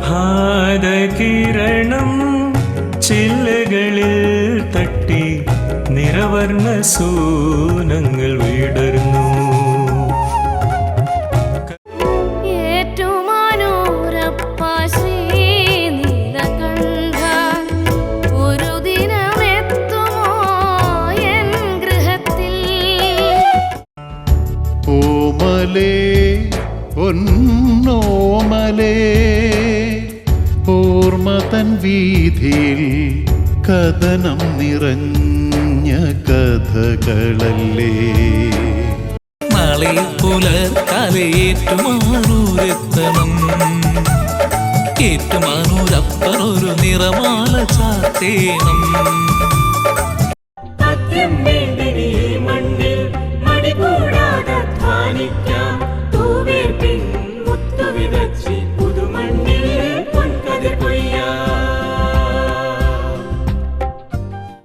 പ്രഭാതകിരണം ചില്ലകളിൽ തട്ടി നിറവർണ സൂനങ്ങൾ വിടർന്നു. ഒന്നോ മലേ ഓർമ്മതൻ വീതിയിൽ കഥനം നിറഞ്ഞ കഥകളല്ലേ? നാളെ പുലർക്കാലെ ഏറ്റുമാനൂരെത്തണം ഏറ്റുമാനൂരപ്പറൊരു നിറമാല ചാത്തേണം മണ്ണിൽ. മടികൂടാതെ ധ്വാനിക്കാം.